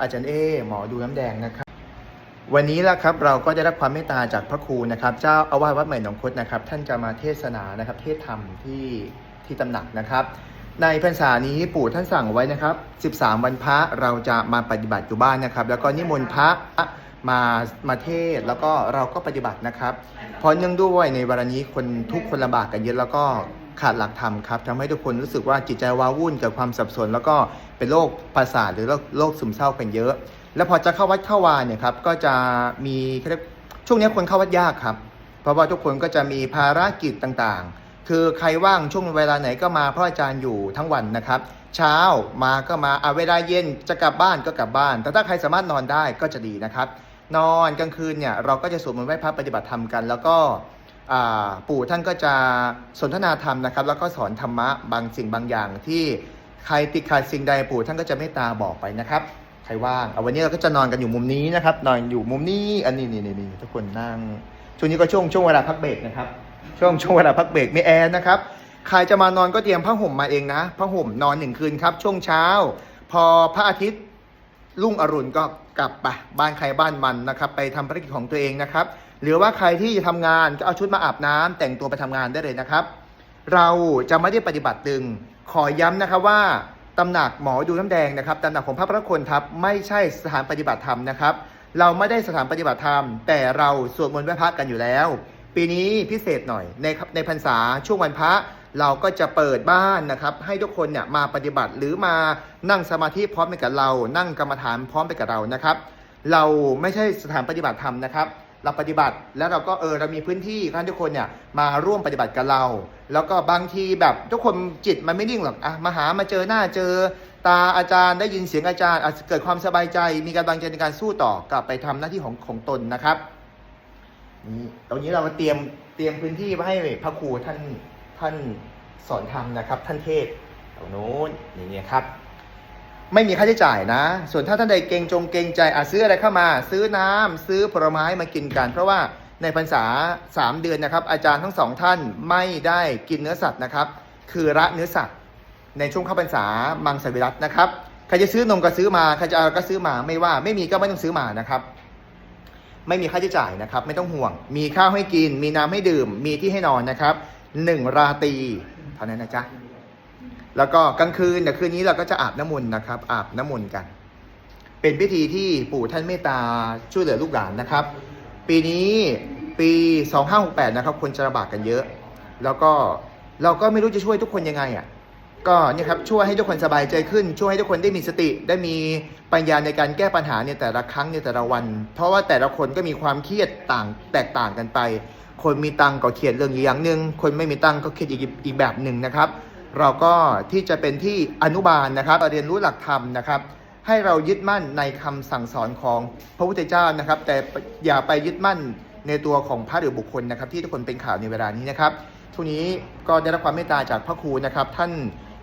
อาจารย์เอหมอดูน้ำแดงนะครับ วันนี้ละครับเราก็ได้รับความเมตตาจากพระครูนะครับ เจ้าอาวาสวัดใหม่หนองคดนะครับ ท่านจะมาเทศนานะครับ เทศธรรมที่ที่ตำหนักนะครับ ในพรรษานี้ปู่ท่านสั่งไว้นะครับ 13 วันพระเราจะมาปฏิบัติอยู่บ้านนะครับ แล้วก็นิมนต์พระมามาเทศแล้วก็เราก็ปฏิบัตินะครับ เพราะเนื่องด้วยในวันนี้คนทุกคนลำบากกันเยอะแล้วก็ ขาดหลักธรรมครับทำให้ทุกคนรู้สึกว่าจิตใจว้าวุ่นเกิดความสับสน แล้วก็เป็นโรคประสาทหรือโรคโรคซึมเศร้ากันเยอะ แล้วพอจะเข้าวัดเข้าวาเนี่ยครับก็จะมีช่วงนี้คนเข้าวัดยากครับ เพราะว่าทุกคนก็จะมีภารกิจต่างๆ คือใครว่างช่วงเวลาไหนก็มาเพราะอาจารย์อยู่ทั้งวันนะครับ เช้ามาก็มาเอาเวลาเย็นจะกลับบ้านก็กลับบ้าน แต่ถ้าใครสามารถนอนได้ก็จะดีนะครับ นอนกลางคืนเนี่ยเราก็จะสวดมนต์ไหว้พระปฏิบัติธรรมกัน แล้วก็ ปู่ท่านก็จะสนทนาธรรมนะครับ แล้วก็สอนธรรมะบางสิ่งบางอย่างที่ใครติดขัดสิ่งใดปู่ท่านก็จะเมตตาบอกไปนะครับ ใครว่างเอาวันนี้เราก็จะนอนกันอยู่มุมนี้นะครับ นอนอยู่มุมนี้ อันนี้นี่นี่นี่ทุกคนนั่ง ช่วงนี้ก็ช่วงช่วงเวลาพักเบรกนะครับ ช่วงช่วงเวลาพักเบรกมีแอร์นะครับ ใครจะมานอนก็เตรียมผ้าห่มมาเองนะ ผ้าห่มนอนหนึ่งคืนครับ ช่วงเช้า พอพระอาทิตย์ รุ่งอรุณก็กลับไปบ้านใครบ้านมันนะครับ ไปทำภารกิจของตัวเองนะครับ หรือว่าใครที่จะทำงานก็เอาชุดมาอาบน้ำแต่งตัวไปทำงานได้เลยนะครับ เราจะไม่ได้ปฏิบัติตึง ขอย้ำนะครับว่าตำหนักหมอดูน้ำแดงนะครับตำหนักของพระพระคนทัพไม่ใช่สถานปฏิบัติธรรมนะครับ เราไม่ได้สถานปฏิบัติธรรม แต่เราสวดมนต์ไหว้พระกันอยู่แล้ว ปีนี้พิเศษหน่อยในในพรรษาช่วงวันพระเราก็จะเปิดบ้านนะครับ ให้ทุกคนเนี่ยมาปฏิบัติหรือมานั่งสมาธิพร้อมไปกับเรา นั่งกรรมฐานพร้อมไปกับเรานะครับ เราไม่ใช่สถานปฏิบัติธรรมนะครับ เราปฏิบัติแล้วเราก็เออเรามีพื้นที่ให้ทุกคนเนี่ยมาร่วมปฏิบัติกับเรา แล้วก็บางทีแบบทุกคนจิตมันไม่นิ่งหรอกอะมาหามาเจอหน้าเจอ ตาอาจารย์ได้ยินเสียงอาจารย์อาจจะเกิดความสบายใจ มีกำลังใจในการสู้ต่อกลับไปทำหน้าที่ของของตนนะครับ ตรงนี้เรามาเตรียมเตรียมพื้นที่ไว้ให้พระครูท่านท่านสอนธรรมนะครับ ท่านเทศตรงโน้นอย่างเงี้ยครับ ไม่มีค่าใช้จ่ายนะ ส่วนถ้าท่านใดเกงจงเกงใจอาซื้ออะไรเข้ามา ซื้อน้ำซื้อผลไม้มากินกัน เพราะว่าในพรรษา3เดือนนะครับ อาจารย์ทั้งสองท่านไม่ได้กินเนื้อสัตว์นะครับ คือละเนื้อสัตว์ในช่วงเข้าพรรษามังสวิรัตนะครับใครจะซื้อนมก็ซื้อมาใครจะเอาก็ซื้อมาไม่ว่าไม่มีก็ไม่ต้องซื้อมานะครับ ไม่มีค่าใช้จ่ายนะครับ ไม่ต้องห่วง มีข้าวให้กิน มีน้ำให้ดื่ม มีที่ให้นอนนะครับหนึ่งราตรีเท่านั้นนะจ๊ะแล้วก็กลางคืนเดี๋ยวคืนนี้เราก็จะอาบน้ำมนต์นะครับ อาบน้ำมนต์กัน เป็นพิธีที่ปู่ท่านเมตตาช่วยเหลือลูกหลานนะครับ ปีนี้ปี 2568 นะครับ คนจะระบาดกันเยอะ แล้วก็เราก็ไม่รู้จะช่วยทุกคนยังไงอะ ก็เนี่ยครับช่วยให้ทุกคนสบายใจขึ้น ช่วยให้ทุกคนได้มีสติ ได้มีปัญญาในการแก้ปัญหาในแต่ละครั้งในแต่ละวัน เพราะว่าแต่ละคนก็มีความเครียดต่างแตกต่างกันไป คนมีตังก็เครียดเรื่องอย่างหนึ่งคนไม่มีตังก็เครียดอีกอีกแบบหนึ่งนะครับ เราก็ที่จะเป็นที่อนุบาลนะครับเรียนรู้หลักธรรมนะครับ ให้เรายึดมั่นในคำสั่งสอนของพระพุทธเจ้านะครับ แต่อย่าไปยึดมั่นในตัวของพระหรือบุคคลนะครับ ที่ทุกคนเป็นข่าวในเวลานี้นะครับทุกนี้ก็ได้รับความเมตตาจากพระครูนะครับ ท่าน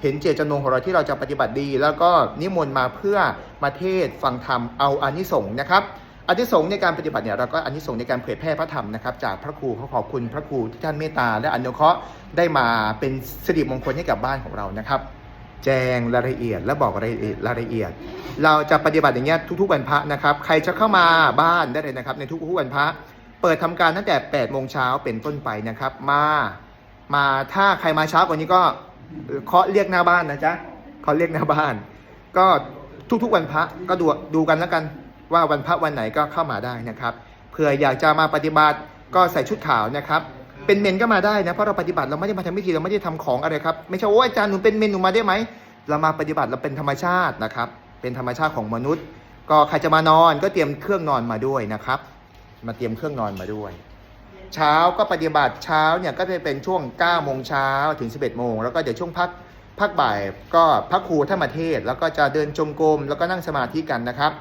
เห็นเจตจำนงของเราที่เราจะปฏิบัติดี แล้วก็นิมนต์มาเพื่อมาเทศฟังธรรมเอาอานิสงส์นะครับอานิสงส์ในการปฏิบัติเนี่ยเราก็อานิสงส์ในการเผยแพร่พระธรรมนะครับจากพระครูขาขอบคุณพระครูที่ท่านเมตตาและอนุเคราะห์ได้มาเป็นสิริมงคลให้กับบ้านของเรานะครับ แจ้งรายละเอียดและบอกรายละเอียดรายละเอียด เราจะปฏิบัติอย่างเงี้ยทุกๆวันพระนะครับใครจะเข้ามาบ้านได้เลยนะครับ ในทุกๆวันพระเปิดทำการตั้งแต่8โมงเช้าเป็นต้นไปนะครับ มา มาถ้าใครมาเช้ากว่านี้ก็ เคาะเรียกหน้าบ้านนะจ๊ะเคาะเรียกหน้าบ้าน ก็ทุกๆวันพระก็ดูดูกันแล้วกันว่าวันพระวันไหนก็เข้ามาได้นะครับเผื่ออยากจะมาปฏิบัติก็ใส่ชุดขาวนะครับ เป็นเมนก็มาได้นะเพราะเราปฏิบัติเราไม่ได้มาทำพิธีเราไม่ได้ทำของอะไรครับไม่ใช่โอ้อาจารย์หนูเป็นเมนหนูมาได้ไหมเรามาปฏิบัติเราเป็นธรรมชาตินะครับ เป็นธรรมชาติของมนุษย์ ก็ใครจะมานอนก็เตรียมเครื่องนอนมาด้วยนะครับ มาเตรียมเครื่องนอนมาด้วย เช้าก็ปฏิบัติเช้าเนี่ยก็จะเป็นช่วง9โมงเช้าถึง 11โมงแล้วก็เดี๋ยวช่วงพักพักบ่ายก็พระครูท่านมเทศ แล้วก็จะเดินจงกรมแล้วก็นั่งสมาธิกันนะครับ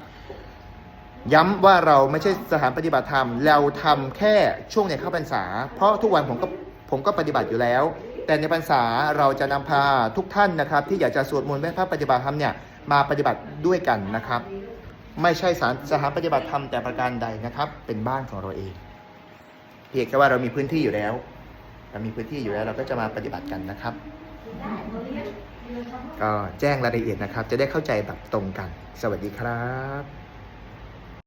ย้ำว่าเราไม่ใช่สถานปฏิบัติธรรม เราทำแค่ช่วงในเข้าพรรษา เพราะทุกวันผมก็ผมก็ปฏิบัติอยู่แล้ว แต่ในพรรษาเราจะนำพาทุกท่านนะครับ ที่อยากจะสวดมนต์ไหว้พระปฏิบัติธรรมเนี่ยมาปฏิบัติด้วยกันนะครับ ไม่ใช่สานสถานปฏิบัติธรรมแต่ประการใดนะครับ เป็นบ้านของเราเอง เพียงแค่ว่าเรามีพื้นที่อยู่แล้ว เรามีพื้นที่อยู่แล้วเราก็จะมาปฏิบัติกันนะครับ ก็แจ้งรายละเอียดนะครับ จะได้เข้าใจแบบตรงกัน สวัสดีครับ